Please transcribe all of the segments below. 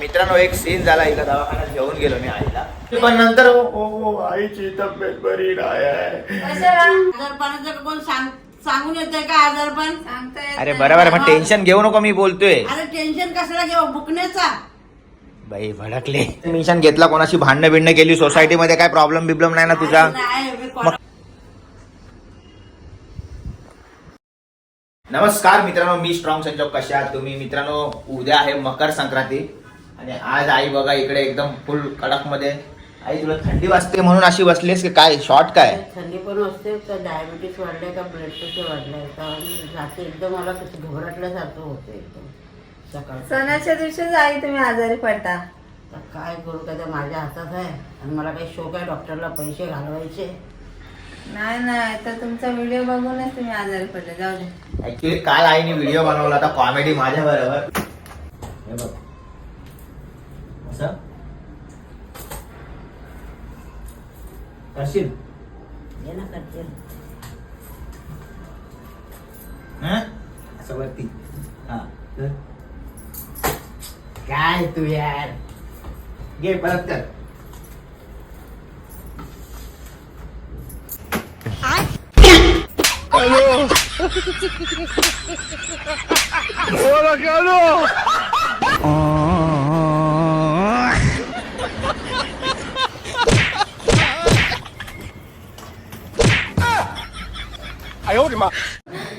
मित्रांनो एक सीन झाला एका दवाखान्यात घेऊन गेलो मी आईला. पण नंतर ओ, ओ, आईची तब्येत बरी नाही आहे. आजारपणाचं कोण सांग सांगून येतंय का आजारपण? सांगता येत अरे. बरोबर पण टेन्शन घेऊ नको मी बोलतोय. अरे टेन्शन कशाला घेऊ? बुकण्याचा बाई भडकले. टेन्शन घेतला कोणाशी? भांडणं बिंडणं केली सोसायटीमध्ये काय प्रॉब्लेम बिब्लेम नाही ना तुझा? नाही मी कोणा- नमस्कार मित्रांनो मी स्ट्रॉंग संजोग कशा आहात तुम्ही मित्रांनो उद्या आहे मकर संक्रांती. आणि आज आई बघा इकडे एकदम फुल कडकमध्ये आई तुला थंडी वाजते म्हणून अशी बसलीस की काय? शॉर्ट काय? थंडी पण असते तर डायबिटीस वाढलंय का ब्लड प्रेशर वाढलंय? रात्री एकदम मला कसं घबरटल्यासारखं होतं एकदम. सकाळ सणाच्या दिवशीच आई तुम्ही आजारी पडता. तर काय करू का ते माझ्या हातात आहे. आणि मला काही शोक आहे डॉक्टरला पैसे घालवायचे. नाही नाही तर तुमचा व्हिडिओ बघूनच तुम्ही आजारी पडले. जाऊ दे. ऍक्च्युली काल आईने व्हिडिओ बनवला होता कॉमेडी माझ्या बरोबर. हे बघ. असं करशील हे ना करते हं? असं वरती हा कर. काय तू यार घे परत कर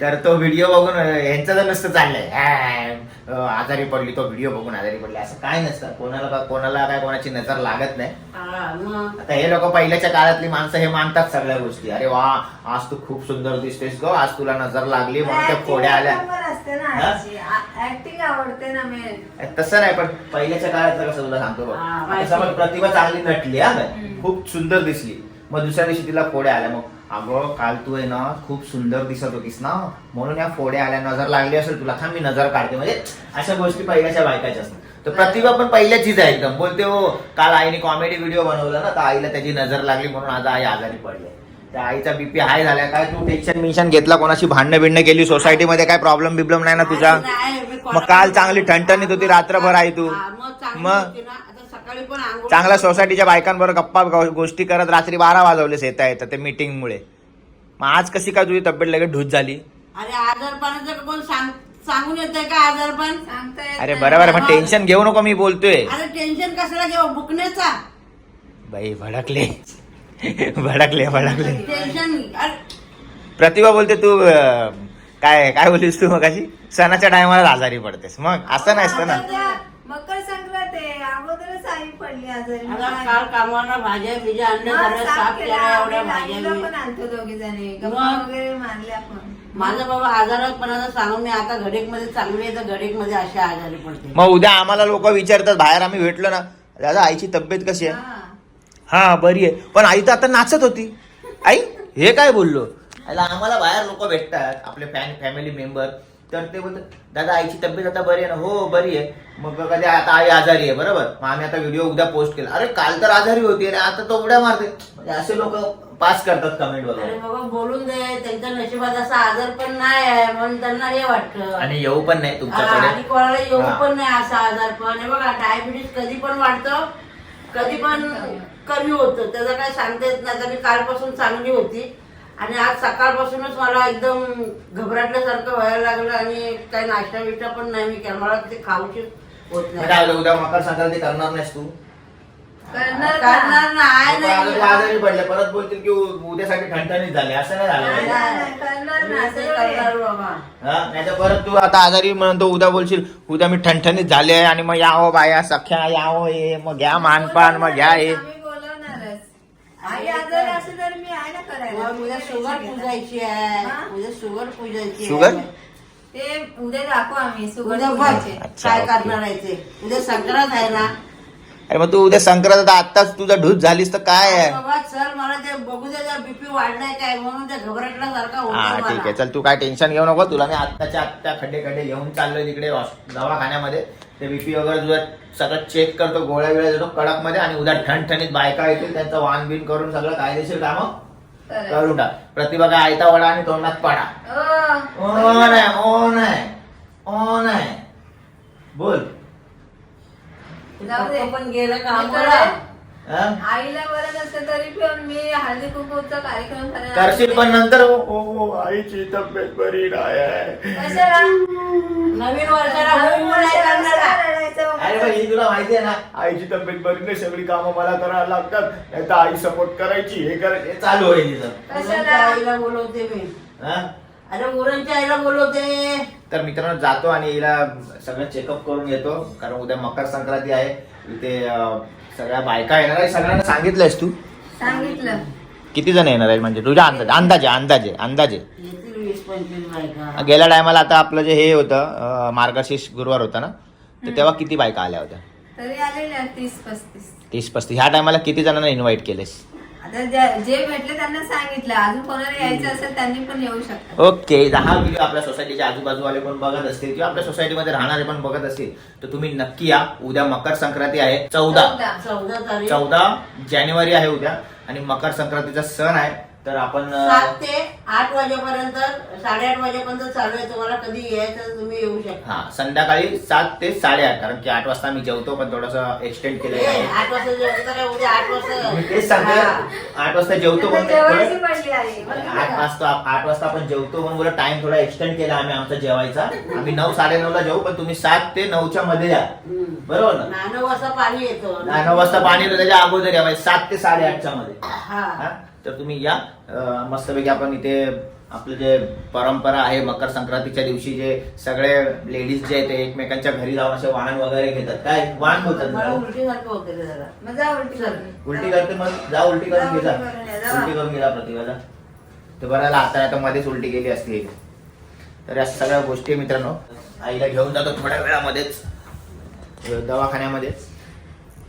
तर तो व्हिडिओ बघून यांचं जर नसतं चाललंय. आजारी पडली तो व्हिडिओ बघून आजारी पडली. असं काय नसतं. कोणाला का- कोणाला काय कोणाची नजर लागत नाही. हा, आता हे लोक पहिल्याच्या काळातली माणसं हे मानतात सगळ्या गोष्टी. अरे वा आज तू खूप सुंदर दिसतेस ग. आज तुला नजर लागली म्हणून त्या फोड्या आल्या. असते ना? आईची. आ- ऍक्टिंग आवडते ना मेन तसं नाही पण पहिल्याच्या काळातलं कसं तुला सांगतो. समज प्रतिभा चांगली नटली हा? खूप सुंदर दिसली. मग दुसऱ्या दिवशी तिला फोड्या आल्या. मग अगं काल तू आहे ना खूप सुंदर दिसत होतीस ना. म्हणून या फोड्या आल्या. नजर लागली असेल तुला. थांब मी नजर काढते. म्हणजे अशा गोष्टी पहिल्याच्या बायकाच्या असतात. तर प्रतिभा पण पहिल्याचीच आहे एकदम. बोलते हो काल आईने कॉमेडी व्हिडिओ बनवला ना तर आईला त्याची नजर लागली म्हणून आज आई आजारी पडली त्या आईचा बीपी हाय झाला. काय तू टेन्शन मिशन घेतला कोणाशी? भांडणं बिंडणं केली? सोसायटीमध्ये काय प्रॉब्लेम बिब्लेम नाही ना तुझा? मग काल चांगली ठणठणीत होती रात्रभर आई तू. मग सकाळी पण आंघोळ चांगल्या सोसायटीच्या बायकांबरोबर गप्पा गो- गोष्टी करत रात्री बारा वाजवलेस येता येतं ते मीटिंग मुळे मग आज कशी काय तुझी तब्येत लगेच ढूस झाली? अरे आजारपणाचं कोण सांग सांगून येतंय का आजारपण सांगता येत अरे नाही. बरोबर पण टेन्शन घेऊ नको मी बोलतोय. अरे टेन्शन कशाला घेऊ? बुकण्याचा बाई भडकले. भडकले भडकले. टेन्शन अरे प्रतिभा बोलते तू अं, काय काय बोललीस तू मग अशी सणाच्या टायमाला आजारी पडतेस. मग असं नसतं ना आता त्या मकर संक्रांत आहे अगोदरच आई पडली आजारी काल कामाला भाज्या बिज्या आणल्या सगळ्या साफ साफ केला. केल्या एवढ्या आम्ही भाज्या लाईनीला पण बिज्या. आणतो दोघी जणी गप्पा मग? वगैरे मारले आपण माझं बाबा आजारपणाचं सांगून मी आता घडीकमध्ये चांगली आहे तर घडीकमध्ये अशा आजारी पडते मग उद्या आम्हाला लोक विचारतात बाहेर आम्ही भेटलो ना दादा आईची तब्येत कशी आहे हा. हा बरी आहे पण आई तर आता नाचत होती आई हे काय बोललो आईला आम्हाला बाहेर लोक भेटतात आपले फॅन फॅमिली मेंबर तर ते बोलतात दादा आईची तब्येत आता बरी आहे ना? हो बरी आहे. मग कधी आता आई आजारी आहे. बरोबर. मग आम्ही आता व्हिडिओ उद्या पोस्ट केला. अरे काल तर आजारी होती आणि आता तो उड्या मारते म्हणजे असे लोक पास करतात कमेंट अरे वगैरे बाबा बोलून दे. त्यांच्या नशिबात असा आजार पण नाही आहे म्हणून त्यांना हे वाटतं. आणि येऊ पण नाही हा, आणि तुमच्याकडे कोणाला येऊ हा. पण नाही असा आजार पण. हे बघा डायबिटीस कधी पण वाढतं कधी पण कमी होतं. त्याचं काय सांगता येत नाही. तर मी कालपासून चांगली होती. आणि आज सकाळपासूनच मला एकदम घबराटल्यासारखं व्हायला लागलं आणि काही नाश्ता बिष्टा पण नाही मी केला. मला ते खाऊची होत नाही. काय उद्या मकर संक्रांती करणार नाहीस तू? करणार करणार ना. नाही लोकं आता नाही आजारी पडले परत बोलतील की उ- उद्यासाठी ठणठणीत झाले. असं नाही झालं. नाही, पाहिजे. नाही, करणार मी नाही. करणार बाबा. हा? नाही परत तू आता आजारी म्हणतो उद्या बोलशील उद्या मी ठणठणीत झाले आणि मग यावं बाया सख्या यावं हे मग घ्या मानपान मग घ्या हे. आम्ही आई आजारी असेल तर मी आहे ना करायला. मग उद्या शुगर पूजायची आहे. हा? उद्या शुगर पूजायची आहे. शुगर? ते उद्या दाखवू आम्ही सुगंध उद्या बघ फुलाचे. अच्छा, काय ओके. करणार आहे ते. उद्या संक्रांत आहे ना. अरे मग तू उद्या संक्रांत आताच तुझा ढूस झालीस तर काय आहे? बाबा सर मला ते बघू दे बीपी वाढलाय काय म्हणून ते घबरटल्यासारखा हा ठीक आहे. चल तू काय टेन्शन घेऊ नको. तुला मी आत्ताच्या आत्ता खड्डे खड्डे घेऊन चाललोय तिकडे हॉस- दवाखान्यामध्ये. ते बीपी वगैरे तुझं सगळं चेक करतो गोळ्या वेळा देतो कडकमध्ये आणि उद्या ठणठणीत बायका येतील त्यांचं वान बिन करून सगळं कायदेशीर कामं. करून टाक. प्रतिभा काय आयता वडा आणि तोंडात पाडा. ओ, नाही ओ नाही ओ नाही बोल. जाऊ दे. पण गेलं मी कामाला करेन. हा? आईला बरं नसतं तरी पण मी हळदी कुंकूचा कार्यक्रम करशील पण नंतर? ओ, ओ, आईची तब्येत बरी नाही आहे. कशाला? नवीन वर्षाला अरे पण ही तुला माहिती आहे ना आईची तब्येत बरी नाही सगळी कामं मला करायला लागतात. नाही तर आई सपोर्ट करायची हे करायची हे चालू आहे तिचं. आईला बोलवते मी. हा? अरे मुलांच्या आईला बोलवते. तर मित्रांनो जातो आणि हिला सगळं चेकअप करून येतो कारण उद्या मकर संक्रांती आहे. इथे अं, सगळ्या बायका येणार आहे सगळ्यांना सांगितलंयस तू? सांगितलं. किती जण येणार आहेत? म्हणजे तुझ्या अंदाज अंदाजे अंदाजे अंदाजे. येतील वीस पंचवीस बायका गेल्या टायमाला आता आपलं जे हे होतं अं, मार्गशीर्ष गुरुवार होता ना तर तेव्हा किती बायका आल्या होत्या? तरी आलेल्या तीस पस्तीस. तीस पस्तीस. ह्या टायमाला किती जणांना इन्व्हाइट केलेस आता जे- जे भेटले त्यांना सांगितलं. अजून कोणाला यायचं असेल त्यांनी पण येऊ शकतात. ओके हा व्हिडिओ आपल्या सोसायटीच्या आजूबाजूवाले पण बघत असतील किंवा आपल्या सोसायटीमध्ये राहणारे पण बघत असतील तर तुम्ही नक्की या. उद्या मकर संक्रांती आहे. चौदा चौदा. चौदा तारीख. चौदा जानेवारी आहे उद्या आणि मकर संक्रांतीचा सण आहे. तर आपण सात ते आठ वाजेपर्यंत साडेआठ वाजेपर्यंत चालू आहे. तुम्हाला कधी यायचं तुम्ही येऊ शकता. हा संध्याकाळी सात ते साडेआठ कारण की आठ वाजता मी जेवतो पण थोडस एक्सटेंड केलं ए, आहे. आठ वाजता जेवता काय उद्या आठ वाजता मी तेच सांगते हा. आठ वाजता जेवतो पण जेवायची थोडं- पडली आई बघितलं आठ का? वाजता आठ वाजता आपण जेवतो म्हणून बोला टाइम थोडा एक्सटेंड केला आम्ही आमचा जेवायचा. आम्ही नऊ साडे ला जेवू पण तुम्ही सात ते नऊच्या मध्ये या. हम्म. बरोबर ना? नऊ वाजता पाणी येतं. नऊ वाजता पाणी येतं त्याच्या अगोदर या म्हणजे सात ते साडेआठच्या मध्ये. हा. हा? तर तुम्ही या. मस्तपैकी आपण इथे आपलं जे परंपरा आहे मकर संक्रांतीच्या दिवशी जे सगळे लेडीज जे आहेत ते एकमेकांच्या घरी जाऊन असे वाहन वगैरे घेतात. काय? वाहन ना? उलटी करते मग. जा उलटी करून घे जा. उलटी करून गेला प्रतिभाला. तर बरं आता आता मध्येच उलटी गेली असती. तर या सगळ्या गोष्टी आहे मित्रांनो. आईला घेऊन जातो थोड्या वेळामध्येच. दवाखान्यामध्येच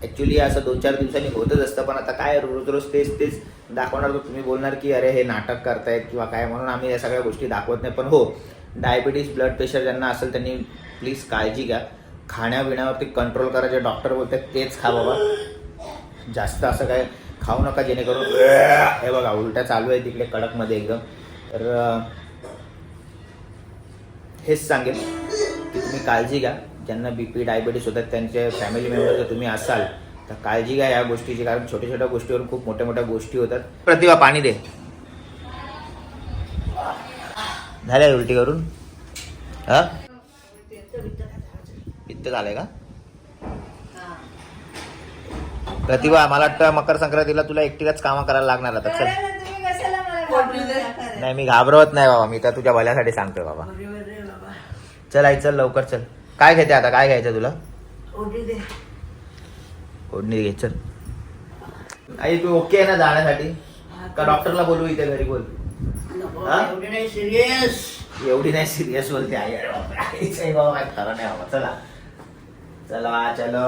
ऍक्च्युली असं दोन चार दिवसांनी होतच असतं पण आता काय रोज रोज तेच तेच. दाखवणार तर तुम्ही बोलणार की अरे हे नाटक करतायत किंवा काय? म्हणून आम्ही या सगळ्या गोष्टी दाखवत नाही. पण हो डायबिटीस ब्लड प्रेशर ज्यांना असेल त्यांनी प्लीज काळजी घ्या. खाण्यापिण्यावरती कंट्रोल करा. जे डॉक्टर बोलतात तेच खा बाबा. जास्त असं काय खाऊ नका जेणेकरून हे बघा उलट्या चालू आहे तिकडे कडकमध्ये एकदम. तर हेच सांगेल की तुम्ही काळजी घ्या. ज्यांना बी पी डायबिटीस होतात त्यांचे फॅमिली मेंबर जर तुम्ही असाल तर काळजी घ्या या गोष्टीची कारण छोट्या छोट्या गोष्टीवरून खूप मोठ्या मोठ्या गोष्टी होतात. प्रतिभा पाणी दे. झाल्या उलटी करून? हा? इतकं झालंय का. प्रतिभा मला वाटतं मकर संक्रांतीला तुला एकटीलाच कामं करायला लागणार आता. चल? नाही मी घाबरवत नाही बाबा मी तर तुझ्या भल्यासाठी सांगतोय बाबा. चल आई चल लवकर चल. काय घेते आता? काय घ्यायचं तुला? ओढणी घे चल. आई तू ओके आहे ना जाण्यासाठी? का डॉक्टरला बोलू इथे घरी बोल? हा? नाही सिरियस एवढी नाही सिरियस बोलते आई. अरे बापरे, आईचं हे बाबा काय खरं नाही बाबा. चला. चला चलो.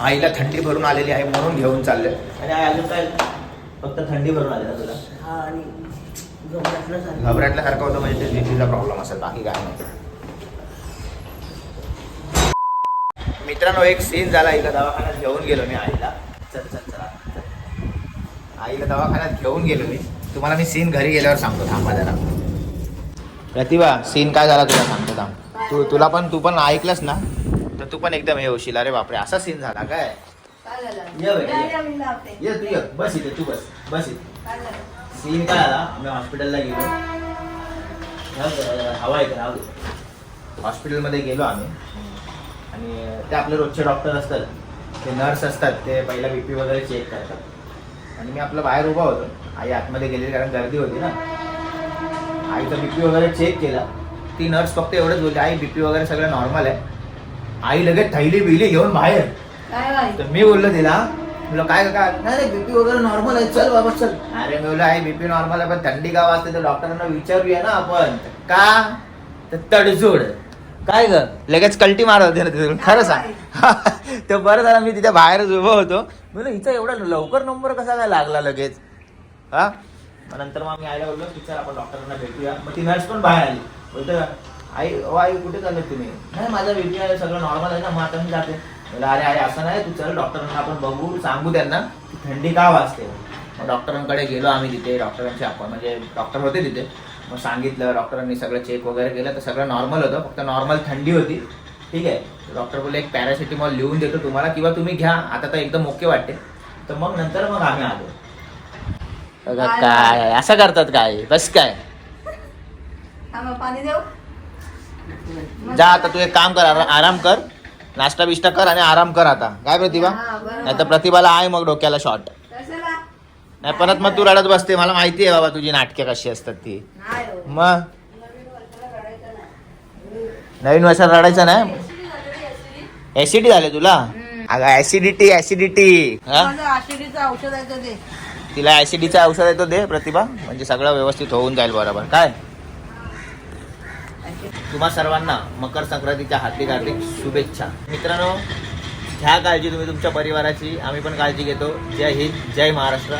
आईला थंडी भरून आलेली आहे म्हणून घेऊन चालले. आणि आई अजून काय? फक्त थंडी भरून आली ना तुला? आणि घबरटल्यासारखं. घबराटल्यासारखं होतं म्हणजे ते बीपीचा प्रॉब्लेम असेल बाकी काय नाही. मित्रांनो एक सीन झाला. एका दवाखान्यात घेऊन गेलो मी आईला. चल चल चला. आईला दवाखान्यात घेऊन गेलो मी. तुम्हाला मी सीन घरी गेल्यावर सांगतो. थांबा जरा. प्रतिभा सीन काय झाला तुला सांगतो थांब. तू तुला पण तू पण ऐकलंस ना? तर तू पण एकदम हे होशील. अरे बापरे असा सीन झाला काय? ये ये. तू ये. बस इथे तू बस. बस इथे. सीन काय आला आम्ही हॉस्पिटलला गेलो. हवा आहे का हॉस्पिटलमध्ये गेलो आम्ही. आणि ते आपले रोजचे डॉक्टर असतात ते नर्स असतात ते पहिला बीपी वगैरे चेक करतात. आणि मी आपलं बाहेर उभा होतो. आई आतमध्ये गेलेली कारण गर्दी होती ना. आईचा बीपी वगैरे चेक केला. ती नर्स फक्त एवढंच बोलली आई बीपी वगैरे सगळं नॉर्मल आहे. आई लगेच थैली बिली घेऊन बाहेर? तर मी बोललो तिला तुला काय काय नाही बीपी वगैरे नॉर्मल आहे. चल बाबा चल. अरे मी बोललो आहे बीपी नॉर्मल आहे पण थंडी का वाजते तर डॉक्टरांना विचारूया ना आपण. का? तर तडजोड. काय ग? लगेच कल्टी मारत होते ना तिथून. खरं सांग. तर बरं झालं मी तिथे बाहेरच उभं होतो. म्हणलं हिचा एवढा लवकर नंबर कसा काय लागला लगेच? हा? नंतर मग मी आईला बोललो की चल आपण डॉक्टरांना भेटूया. मग ती नर्स पण बाहेर आली. बोलतो आई ओ आई कुठे चालले तुम्ही? नाही माझा बीपी आहे सगळं नॉर्मल आहे ना मग आता मी जाते. म्हणलं अरे अरे असं नाही तू चल डॉक्टरांना आपण बघू सांगू त्यांना. की थंडी का वाजते? मग डॉक्टरांकडे गेलो आम्ही तिथे डॉक्टरांशी आपण म्हणजे डॉक्टर होते तिथे. मग सांगितलं डॉक्टरांनी सगळं चेक वगैरे केलं तर सगळं नॉर्मल होतं. फक्त नॉर्मल थंडी होती. ठीक आहे? डॉक्टर बोलले एक पॅरासिटेमॉल लिहून देतो तुम्हाला किंवा तुम्ही घ्या. आता तर एकदम ओके वाटते. तर मग नंतर मग आम्ही आलो. बघा काय असं करतात काय? बस काय? पाणी देऊ? जा आता तू एक काम कर आरा- आराम कर. नाश्ता बिष्टा कर आणि आराम कर आता. काय प्रतिभा? हा, बरोबर. नाही तर प्रतिभाला आहे मग डोक्याला शॉट कशाला नाही परत मग तू रडत बसते. मला माहिती आहे बाबा तुझी नाटके कशी असतात ती. हो. मग? नवीन वर्षात रडायचं नाही? ऍसिडी झाले तुला. अगं ऍसिडिटी ऍसिडिटी औषध आहे ते तिला ऍसिडीचं औषध येतो दे प्रतिभा. म्हणजे सगळं व्यवस्थित होऊन जाईल बरोबर. काय? तुम्हा सर्वांना मकर संक्रांतीच्या हार्दिक हार्दिक शुभेच्छा. मित्रांनो घ्या काळजी तुम्ही तुमच्या परिवाराची. आम्ही पण काळजी घेतो. जय हिंद जय महाराष्ट्र.